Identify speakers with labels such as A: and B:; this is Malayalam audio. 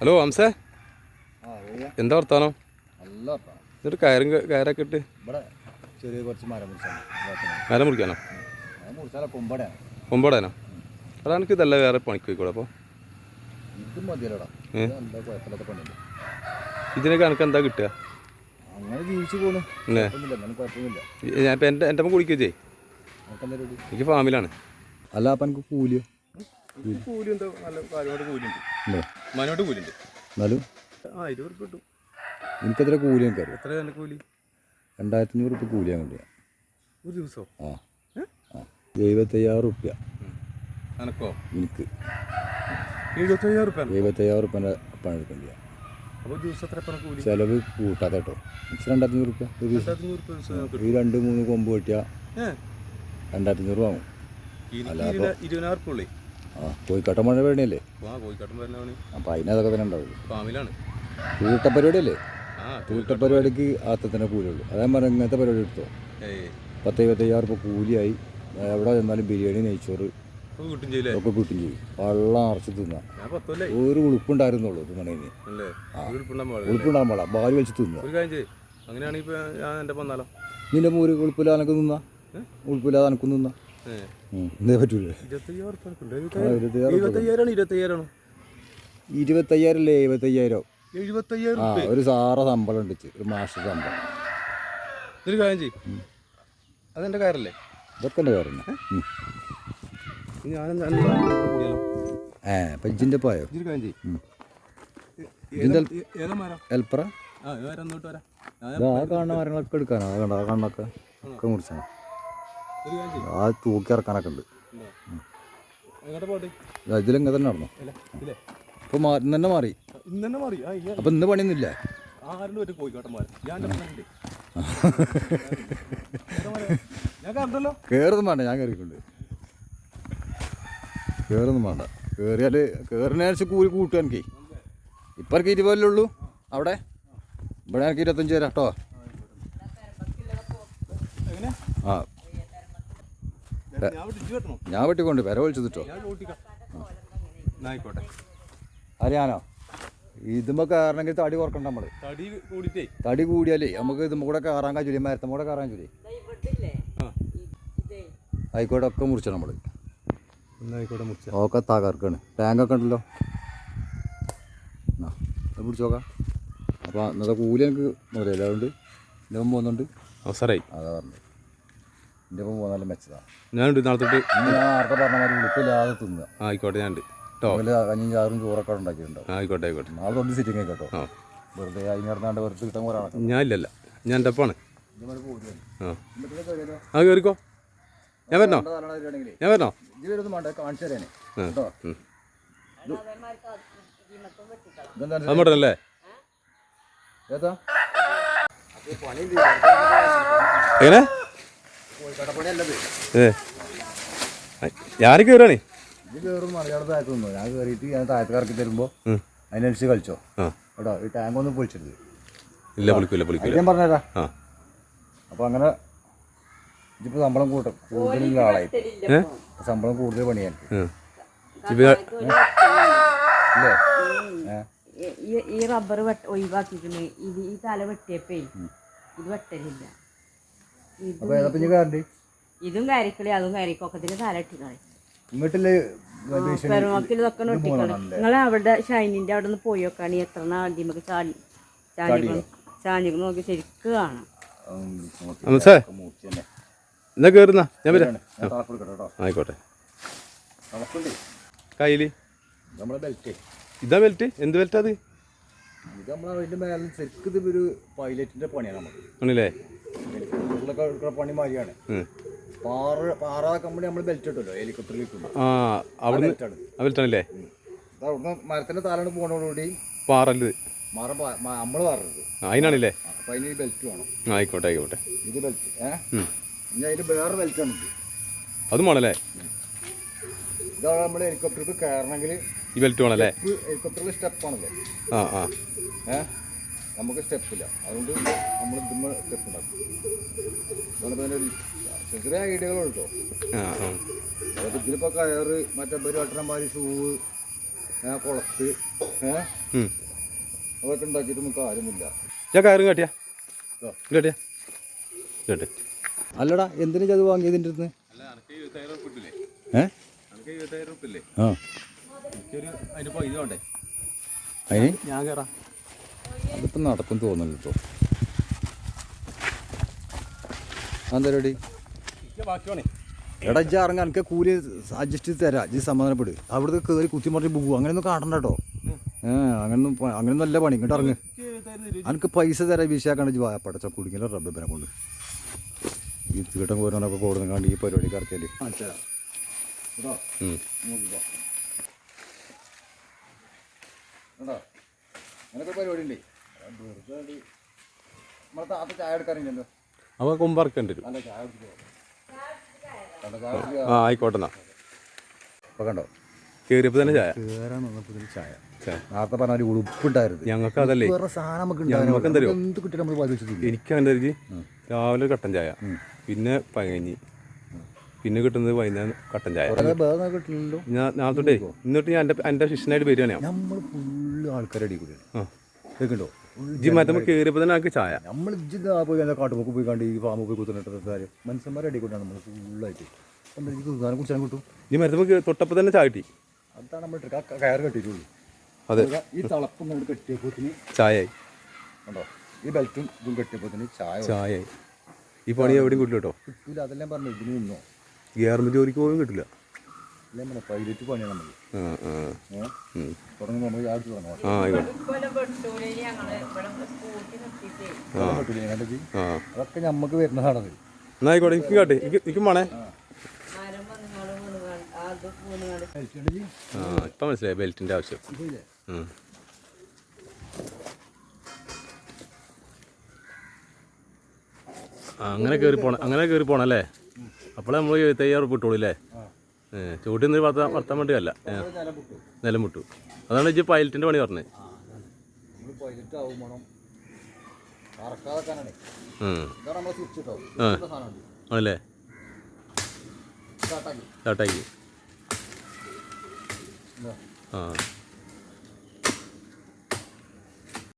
A: ഹലോ ഹംസേ എന്താ വർത്താനം. എന്നിട്ട് കയറും കയറൊക്കെ ഇട്ട്.
B: ചെറിയ കുറച്ച് മരം
A: മുറിക്കാനോ? കൊമ്പടാനോ അതാണ് എനിക്ക് ഇതല്ല വേറെ പണിക്ക് പോയിക്കോളെ അപ്പോൾ ഇതിനൊക്കെ എനിക്ക് എന്താ കിട്ടുക? ഞാൻ എന്റെ എന്റെ കുടിക്കുകയെ എനിക്ക് ഫാമിലാണ്.
B: അല്ല അപ്പം എനിക്ക് കൂലിയോ?
A: നല്ല കാര്യമായിട്ട് കൂലിയുണ്ട്
B: ഉണ്ടോ?
A: മനോട്ട് കൂലിയുണ്ട്
B: എന്നാലും?
A: ആ ഇരുപത് ഉറുപ്പ് കിട്ടും
B: എനിക്കെത്ര കൂലി എനിക്കറിയാം?
A: എത്ര തന്നെ കൂലി?
B: രണ്ടായിരത്തി അഞ്ഞൂറ് വേണ്ടിയാ
A: ഒരു ദിവസം?
B: ആ. എഴുപത്തയ്യായിരം
A: അനക്കോ?
B: എനിക്ക്.
A: എഴുപത്തയ്യായിരം റുപ്യ
B: എഴുപത്തയ്യായിരം റുപ്യന്റെ പണി എടുക്കേണ്ടിയാ
A: അപ്പോൾ ദിവസം എത്ര പണ കൂലി?
B: ചിലവ് കൂട്ടാതെ കേട്ടോ. എനിക്ക് രണ്ടായിരത്തി അഞ്ഞൂറ് ഒരു ദിവസം. ഈ രണ്ട് മൂന്ന് കൊമ്പ് വെട്ടിയാൽ രണ്ടായിരത്തി അഞ്ഞൂറ് വാങ്ങും.
A: ഇരുപതിനായിരം ഉള്ളേ.
B: ആ കോഴിക്കോട്ടെ മഴ വേണിയല്ലേ
A: ആ കോഴിക്കോട്ടം വരുന്നതാണ്
B: അപ്പം അതിനതൊക്കെ തന്നെ ഉണ്ടാവുള്ളൂ
A: ഫാമിലാണ്.
B: കൂട്ടപ്പരിപാടിയല്ലേ കൂട്ടപ്പരിപാടിക്ക് തന്നെ കൂലിയുള്ളൂ അതേ പറഞ്ഞ ഇങ്ങനത്തെ പരിപാടി എടുത്തോ? പത്ത് എഴുപത്തയ്യായിരം രൂപ കൂലിയായി. എവിടെ ചെന്നാലും ബിരിയാണി നെയ്ച്ചോറ് ഒക്കെ കിട്ടും ചെയ്യും. വെള്ളം അറച്ച് തിന്നാം. ഒരു ഉളുപ്പുണ്ടായിരുന്നുള്ളൂ തിന്നണേന് ഉളുപ്പുണ്ടാകാൻ പാടാ
A: ബാൽ വെച്ച് തിന്നാ. അങ്ങനെയാണെങ്കിൽ
B: നിന്റെ മൂര് ഉളുപ്പില്ലാതെ നിന്നാ ഉളുപ്പില്ലാതെ എനക്കും തിന്നാ? പറ്റൂലേ?
A: ഇരുപത്തയ്യായിരം
B: അല്ലേ എഴുപത്തയ്യായിരം ആ ഒരു സാറ ശമ്പളം ഉണ്ട് ഒരു മാസ ശമ്പളം.
A: ഒരു കാര്യം ചെയ്യും. അതെന്റെ കാര്യമല്ലേ
B: ഇതൊക്കെ എന്റെ കാര്യം ഏ അപ്പം ഇജിന്റെ പോയോ
A: മരം? ആ ഇത്
B: ഇതാ കാണുന്ന മരങ്ങളൊക്കെ എടുക്കാനോ. കണ്ട ആ കണ്ണൊക്കെ? ഒക്കെ മുറിച്ചാണ്. ആ തൂക്കി ഇറക്കാനൊക്കെ ഉണ്ട്. ഇതിലെങ്ങനെ തന്നെ നടന്നു. ഇപ്പൊ ഇന്ന് തന്നെ മാറി. അപ്പൊ ഇന്ന് പണിയൊന്നുമില്ല. കേറൊന്നും വേണ്ട ഞാൻ കയറിക്കൊണ്ട്. കേറൊന്നും വേണ്ട. കേറിയാൽ കേറിനനുസരിച്ച് കൂലി കൂട്ടുക എനിക്ക്. ഇപ്പം എനിക്ക് ഇരുപതല്ലേ ഉള്ളൂ. അവിടെ? ഇവിടെ എനിക്ക് ഇരുപത്തഞ്ച് തരാം കേട്ടോ ആ
A: ഞാൻ
B: വെട്ടിക്കൊണ്ട് പെര
A: ആയിക്കോട്ടെ.
B: അറിയാനോ ഇതുമ്പോ കയറണമെങ്കിൽ തടി കുറക്കണ്ട നമ്മൾ.
A: തടി
B: കൂടിയാലേ നമുക്ക് ഇതും കൂടെ കയറാൻ കാര്യം മരത്തും കൂടെ കയറാൻ കഴിയില്ലേ
A: ആ.
B: ആയിക്കോട്ടെ ഒക്കെ മുറിച്ചു നമ്മൾ.
A: ആയിക്കോട്ടെ മുറിച്ച.
B: ഒക്കെ തകർക്കാണ്. ടാങ്കൊക്കെ ഉണ്ടല്ലോ. ആ അപ്പൊ പിടിച്ച് അപ്പോൾ ഇന്നത്തെ കൂലി എനിക്ക് മുതലല്ല അതുകൊണ്ട് ഒപ്പം പോകുന്നുണ്ട്
A: അവസരമായി
B: അതാ പറഞ്ഞത്. എന്റെ ഒപ്പം പോകുന്നാലും മെച്ചതാണ്
A: ഞാനുണ്ട് നാളെ തൊട്ട്.
B: ഇന്ന് ഞാൻ ആർക്കെ പറഞ്ഞ മാതിരി തിന്നുക
A: ആ, ആയിക്കോട്ടെ ഞാനുണ്ട്. കേട്ടോ
B: അതിൽ കഞ്ഞിയും ചാറും ചോറൊക്കെ ഉണ്ടാക്കിയിട്ടുണ്ടാവും
A: ആയിക്കോട്ടെ ആയിക്കോട്ടെ.
B: നാളെ തൊട്ട് സിറ്റിങ് കേട്ടോ.
A: ആ.
B: വെറുതെ അതിന് നടന്നാണ്ട് വെറുതെ കിട്ടാൻ ആളൊക്കെ
A: ഞാൻ ഇല്ലല്ല. ഞാൻ
B: എന്റെ
A: ആ. കയറിക്കോ ഞാൻ വരണോ? ഞാൻ വരണോ?
B: കാണിച്ചു തരാനേ കേട്ടോ? ഏതാ?
A: എങ്ങനെ? ഏ. ഞാൻ കയറാണേ
B: ഇത് കയറും മലയാളം താഴത്ത് നിന്നു ഞാൻ കയറിയിട്ട് ഞാൻ താഴത്ത് കറക്കി തരുമ്പോൾ
A: ഉം.
B: അതിനനുസരിച്ച് കളിച്ചോ? കേട്ടോ ഈ ടാങ്ക് ഒന്നും
A: ഇല്ല പൊളിക്കൂല പൊളിക്കൂല.
B: ഞാൻ അപ്പോൾ അങ്ങനെ ഇതിപ്പോൾ ശമ്പളം കൂട്ടും കൂടുതലുള്ള ആളായി
A: ഏ?
B: ശമ്പളം കൂടുതൽ പണിയാൻ.
A: ഉം. ഇപ്പൊ
B: ഇല്ലേ? ഏ?
C: ഈ- ഈ- ഈ റബ്ബർ ഒഴിവാക്കിട്ടുണ്ട് ഒഴിവാക്കിക്കണ്. ഇത് ഈ തല വെട്ടിയപ്പേ ഇത് വെട്ടലില്ല.
B: കയറണ്ട്
C: ഇതും കരിക്കളി അതും കരിക്കും ഇതിന് തല ഇട്ടിക്കളി
B: ഇങ്ങോട്ടില്ലേ
C: പെരുമക്കിൽ ഇതൊക്കെ ഒട്ടിക്കളി നിങ്ങൾ അവിടെ ഷൈനിന്റെ അവിടെ നിന്ന് പോയി നോക്കാണ്. എത്ര നാദ്യമൊക്കെ ചാടി നോക്കി ശരിക്ക് കാണാം.
A: എന്നാ കേറുന്ന? ഞാൻ വരാം. ആയിക്കോട്ടെ.
B: ബെൽറ്റ്
A: ഇതാ ബെൽറ്റ് എന്ത് ബെൽറ്റ് അത്?
B: ഇത് നമ്മളെ അതിന്റെ മേലെ ശരിക്കും ഇത് ഒരു പൈലറ്റിന്റെ പണിയാണ് നമ്മൾ
A: ആണല്ലേ
B: എടുക്കുന്ന പണി മാതിരിയാണ്.
A: ഉം.
B: പാറ പാറ കമ്പനി നമ്മൾ ബെൽറ്റ് ഇട്ടല്ലോ ഹെലികോപ്റ്ററിൽ വെക്കുമ്പോൾ
A: ആ ആ ബെൽറ്റാണല്ലേ
B: അവിടുന്ന് മരത്തിന്റെ താലാണ് പോകണോടുകൂടി
A: പാറല്ലേ
B: മറ നമ്മൾ പറഞ്ഞത്
A: അതിനാണല്ലേ?
B: അപ്പൊ അതിന് ബെൽറ്റ് വേണം.
A: ആയിക്കോട്ടെ ആയിക്കോട്ടെ.
B: ഇത് ബെൽറ്റ്
A: ഏഹ്.
B: ഇനി അതിന് വേറെ ബെൽറ്റാണ്
A: അതും വേണല്ലേ?
B: ഇതാണ് നമ്മൾ ഹെലികോപ്റ്റർക്ക് കയറണമെങ്കിൽ
A: ഈ ബെൽറ്റ് വേണല്ലേ?
B: ഹെലികോപ്റ്ററിൽ സ്റ്റെപ്പാണല്ലേ
A: ആ ആ.
B: ഏ? നമുക്ക് സ്റ്റെപ്പില്ല അതുകൊണ്ട് നമ്മൾ ഇതുമ്മ സ്റ്റെപ്പ് ഉണ്ടാക്കും. അതുകൊണ്ട് തന്നെ ഒരു ചെറിയ ഐഡിയകൾ കേട്ടോ. അതായത് ഇതിലിപ്പോൾ കയറ് മറ്റേ ഒരു ഷൂവ് കുളത്ത് ഏ?
A: നമുക്ക്
B: അതൊക്കെ ഉണ്ടാക്കിയിട്ടൊന്നും കാര്യമില്ല.
A: ഞാൻ കയറും കേട്ടിയാ. കേട്ടിയാ. കേട്ടെ
B: അല്ലടാ എന്തിനു ചത് വാങ്ങിയതിന്റെ അടുത്ത്? ഏഹ് ആ.
A: അതിന് പൈസ വേണ്ടേ?
B: അതിന്?
A: ഞാൻ കയറാം
B: അതിപ്പം നടക്കും തോന്നുന്നു കേട്ടോ
A: അതെന്തരടി
B: എടാ ഇജ്ജ ഇറങ്ങാൻ എനിക്ക് കൂലി അഡ്ജസ്റ്റ് ചെയ്ത് തരാം. ഇജ്ജ് സമാധാനപ്പെട്. അവിടുത്തെ കയറി കുത്തി മറിഞ്ഞ് പോകും അങ്ങനെയൊന്നും കാട്ടണ്ട കേട്ടോ ഏ അങ്ങനൊന്നും അങ്ങനൊന്നും അല്ല പണി. ഇങ്ങോട്ട് ഇറങ്ങ്. എനിക്ക് പൈസ തരാൻ വിഷയാക്കാണ്ട് ജി വാ പടച്ച കുടുങ്ങില്ല റബ്ബിനെ കൊണ്ട്. ഈ തീട്ടം കോരാനൊക്കെ കൊടുക്കുന്ന കണ്ട് ഈ പരിപാടിക്ക്. അങ്ങനൊക്കെ പരിപാടി ഉണ്ട്. നമ്മളെ താത്ത ചായ എടുക്കാറില്ലല്ലോ
A: അവ കൊമ്പറക്കേണ്ടി വരും
B: അല്ല ചായ കുടിക്കുക.
A: ആ ആയിക്കോട്ടെ എന്നാ.
B: ഇപ്പൊ കണ്ടോ?
A: കയറിയപ്പോൾ തന്നെ ചായ.
B: ചായ. നേരത്തെ പറഞ്ഞ ഒരു ഉടുപ്പുണ്ടായിരുന്നു
A: ഞങ്ങൾക്ക് അതല്ലേ?
B: വേറെ സാധനം നമുക്ക്
A: ഞങ്ങൾക്ക്?
B: നമുക്ക് എന്ത് കിട്ടി നമ്മൾ ബാധിച്ചിട്ടില്ല?
A: എനിക്ക് രാവിലെ കട്ടൻ ചായ. പിന്നെ പകഞ്ഞി പിന്നെ കിട്ടുന്നത് വൈകുന്നേരം കട്ടൻ ചായ. ഞാൻ നാളെ തൊട്ടേ എന്നിട്ട് ഞാൻ എന്റെ എന്റെ ശിഷ്യനായിട്ട് വരുവാണ്
B: നമ്മൾ ഫുള്ള് കേൾക്കണ്ടോ?
A: കയറിയപ്പോൾ തന്നെ ചായ.
B: നമ്മൾ ഇജ്ജിത് ആ പോയി എന്താ കാട്ടുപോക്ക് പോയി കണ്ട് ഈ പോയി കുത്തുന്നിട്ട് കാര്യം. മനുഷ്യന്മാരെ അടിക്കൊണ്ടാണ് നമ്മൾ ഫുള്ളായിട്ട് എന്താ എനിക്ക് തിന്നാനും കുറിച്ചാൻ കിട്ടും?
A: ഈ മരത്തുമ്പോൾ തൊട്ടപ്പോൾ തന്നെ ചായ കിട്ടി.
B: അതാണ് നമ്മൾ കയർ കെട്ടിയിട്ടുള്ളൂ.
A: അതെ.
B: ഈ തളപ്പം നമ്മൾ കെട്ടിയപ്പോത്തിന്
A: ചായയായി.
B: ഉണ്ടോ? ഈ ബെൽറ്റും ഇതും കെട്ടിയപ്പോത്തിന് ചായ
A: ചായയായി. ഈ പണി എവിടെയും കിട്ടില്ല കേട്ടോ.
B: കിട്ടില്ല അതെല്ലാം പറഞ്ഞു ഇതിന് നിന്നോ?
A: ഗവൺമെന്റ് ജോലിക്ക് പോലും കിട്ടില്ല.
B: പണിയാണ് നമ്മൾ. തുടങ്ങുമ്പോൾ നമ്മൾ തുടങ്ങാം. അതൊക്കെ നമുക്ക് വരുന്നതാണത്
A: എന്നായിക്കോട്ടെ എനിക്ക് കാട്ടെ. എനിക്ക് വേണേ ആ. ഇപ്പം മനസ്സിലായി ബെൽറ്റിന്റെ ആവശ്യം. അങ്ങനെ കയറി പോണം അങ്ങനെ കയറി പോണം അല്ലേ അപ്പോഴേ നമ്മൾ ഉറുപ്പ് കിട്ടുള്ളൂ അല്ലേ ചൂട്ടിൽ നിന്ന് വർത്താൻ വർത്താൻ വേണ്ടിയല്ല നിലം മുട്ടു അതാണ് ഇജ്ജ് പൈലറ്റിന്റെ പണി പറഞ്ഞത്. ആണല്ലേ. ആ.